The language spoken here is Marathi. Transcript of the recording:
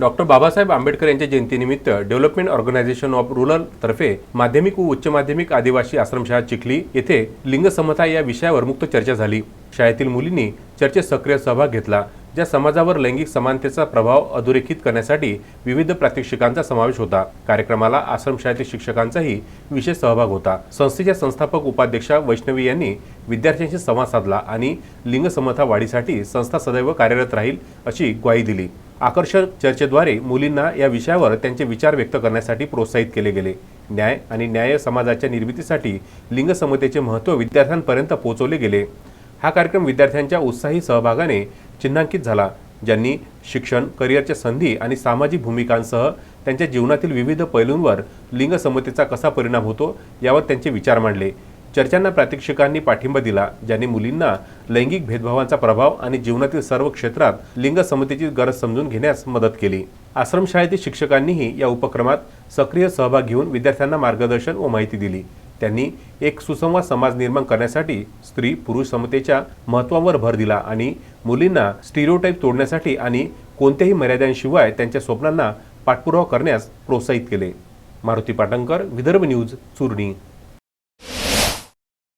डॉक्टर बाबासाहेब आंबेडकर यांच्या जयंतीनिमित्त डेव्हलपमेंट ऑर्गनायझेशन ऑफ रुरल तर्फे माध्यमिक व उच्च माध्यमिक आदिवासी आश्रमशाळा चिखली येथे लिंग समता या विषयावर मुक्त चर्चा झाली. शाळेतील मुलींनी चर्चेत सक्रिय सहभाग घेतला ज्या समाजावर लैंगिक समानतेचा प्रभाव अधोरेखित करण्यासाठी विविध प्रात्यक्षिकांचा समावेश होता. कार्यक्रमाला आश्रमशाळेतील शिक्षकांचाही विशेष सहभाग होता. संस्थेच्या संस्थापक उपाध्यक्षा वैष्णवी यांनी विद्यार्थ्यांशी संवाद साधला आणि लिंगसमता वाढीसाठी संस्था सदैव कार्यरत राहील अशी ग्वाही दिली. आकर्षक चर्चेद्वारे मुलींना या विषयावर त्यांचे विचार व्यक्त करण्यासाठी प्रोत्साहित केले गेले. न्याय आणि न्याय समाजाच्या निर्मितीसाठी लिंग समतेचे महत्त्व विद्यार्थ्यांपर्यंत पोहोचवले गेले. हा कार्यक्रम विद्यार्थ्यांच्या उत्साही सहभागाने चिन्हांकित झाला ज्यांनी शिक्षण करिअरच्या संधी आणि सामाजिक भूमिकांसह त्यांच्या जीवनातील विविध पैलूंवर लिंग समतेचा कसा परिणाम होतो यावर त्यांचे विचार मांडले. चर्चांना प्रात्यक्षिकांनी पाठिंबा दिला ज्यांनी मुलींना लैंगिक भेदभावांचा प्रभाव आणि जीवनातील सर्व क्षेत्रात लिंग समतेची गरज समजून घेण्यास मदत केली. आश्रमशाळेतील शिक्षकांनीही या उपक्रमात सक्रिय सहभाग घेऊन विद्यार्थ्यांना मार्गदर्शन व माहिती दिली. त्यांनी एक सुसंवाद समाज निर्माण करण्यासाठी स्त्री पुरुष समतेच्या महत्त्वावर भर दिला आणि मुलींना स्टिरिओटाईप तोडण्यासाठी आणि कोणत्याही मर्यादांशिवाय त्यांच्या स्वप्नांना पाठपुरावा करण्यास प्रोत्साहित केले. मारुती पाटणकर विदर्भ न्यूज चुरणी.